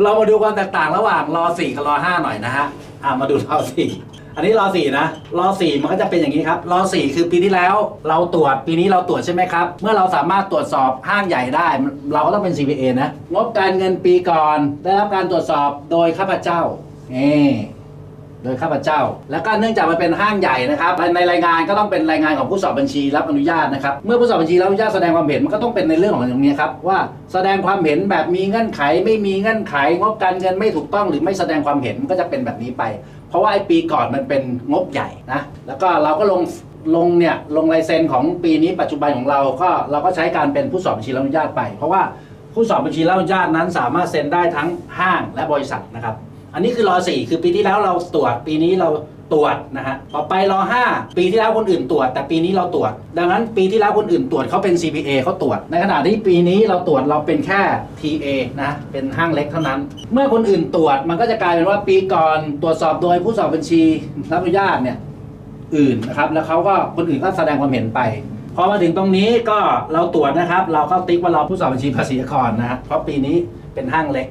เรามาดูความแตกต่างระหว่างรอ4กับรอ5หน่อยนะฮะ อ่ามาดูรอ4อันนี้รอ4นะ รอ4มันก็จะเป็นอย่างนี้ครับ รอ4คือปีที่แล้วเราตรวจ ปีนี้เราตรวจใช่ไหมครับ เมื่อเราสามารถตรวจสอบห้างใหญ่ได้ เราก็ต้องเป็น CPA นะ งบการเงินปีก่อน ได้รับการตรวจสอบโดยข้าพเจ้านี่ โดยข้าพเจ้า แล้วก็เนื่องจากมันเป็นห้างใหญ่นะครับในรายงานก็ต้องเป็นรายงานของผู้สอบบัญชีรับอนุญาตนะครับเมื่อผู้สอบบัญชีรับอนุญาตแสดงความเห็นมันก็ต้องเป็นในเรื่องของตรงนี้ครับว่าแสดงความเห็นแบบมีเงื่อนไข ไม่มีเงื่อนไขงบการเงินไม่ถูกต้อง หรือไม่แสดงความเห็นมันก็จะเป็นแบบนี้ไป เพราะว่าไอ้ปีก่อนมันเป็นงบใหญ่นะแล้วก็เราก็ลงลงเนี่ยลงลายเซ็นของปีนี้ปัจจุบันของเราก็เราก็ใช้การเป็นผู้สอบบัญชีรับอนุญาตไป เพราะว่าผู้สอบบัญชีรับอนุญาตนั้นสามารถเซ็นได้ทั้งห้างและบริษัทนะครับ อันนี้คือรอสี่คือปีที่แล้วเราตรวจปีนี้เราตรวจนะฮะต่อไปรอห้าปีที่แล้วคนอื่นตรวจ แต่ปีนี้เราตรวจ ดังนั้นปีที่แล้วคนอื่นตรวจเขาเป็น CPA เขาตรวจ ในขณะที่ปีนี้เราตรวจเราเป็นแค่ TA นะเป็นห้างเล็กเท่านั้น เมื่อคนอื่นตรวจมันก็จะกลายเป็นว่าปีก่อนตรวจสอบโดยผู้สอบบัญชีรับอนุญาตเนี่ยอื่นนะครับแล้วเขาก็คนอื่นก็แสดงความเห็นไปพอมาถึงตรงนี้ก็เราตรวจนะครับ เราก็ติ๊กว่าเราผู้สอบบัญชีภาษีอากรนะฮะเพราะปีนี้เป็นห้างเล็ก